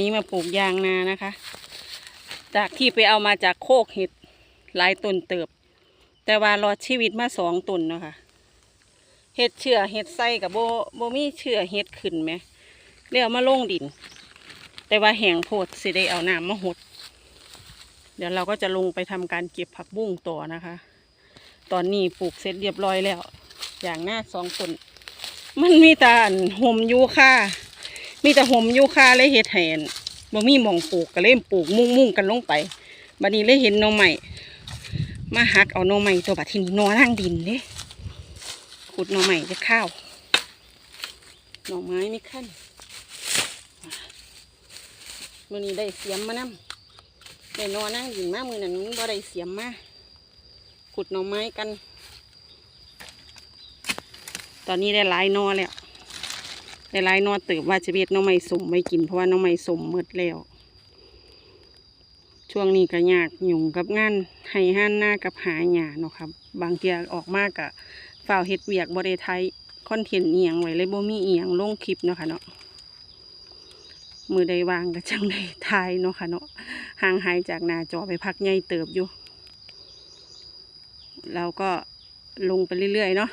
นี้มาปลูกยางนานะคะ จากที่ไปเอามาจากโคกเห็ดหลายต้นเติบ แต่ว่ารอดชีวิตมาสองต้นเนาะคะเห็ดเชื่อเห็ดไส้กับโบโบมีเชื่อเห็ดขึ้นไหมเรียกมาลงดิน แต่ว่าแห้งโพดสิได้เอาน้ำมาหด เดี๋ยวเราก็จะลงไปทำการเก็บผักบุ้งต่อนะคะ ตอนนี้ปลูกเสร็จเรียบร้อยแล้ว อย่างหน้าสองต้นมันมีแต่อันห่มยูค่า มีแต่ห่มยูคาเลยเห็ดแหนบ่มีหมองปลูกก็เลยปลูกมุ่งมุ่งกันลงไปบัดนี้เลยเห็นหน่อใหม่มาหักเอาหน่อใหม่ตัวบัดทีนี้นอทางดินเด้ขุดหน่อใหม่จะข้าวหน่อไม้ไม่ขั้นมือนี้ได้เสียมมานำได้นอนั่งดินมามือนั้นมันบ่ได้เสียมมาขุดหน่อไม้กัน ตอนนี้ได้หลายนอแล้ว ได้หลายนอเติบว่าจะเบ็ดน้องไม้สมไม่กินเพราะว่าน้องไม้สมหมดแล้ว ช่วงนี้ก็ยากหยุ่งกับงานให้ห้านหน้ากับหาหยาเนาะครับ บางเทียออกมากกะฝ่าวเฮ็ดเวียกบริไทยคอนเทนต์เอียงไว้เลยบ่มีเอียงลงคลิปเนาะค่ะเนาะมือใดวางก็จังได้ทายเนาะค่ะเนาะห่างหายจากหน้าจอไปพักใหญ่เติบอยู่เราก็ลงไปเรื่อยๆเนาะ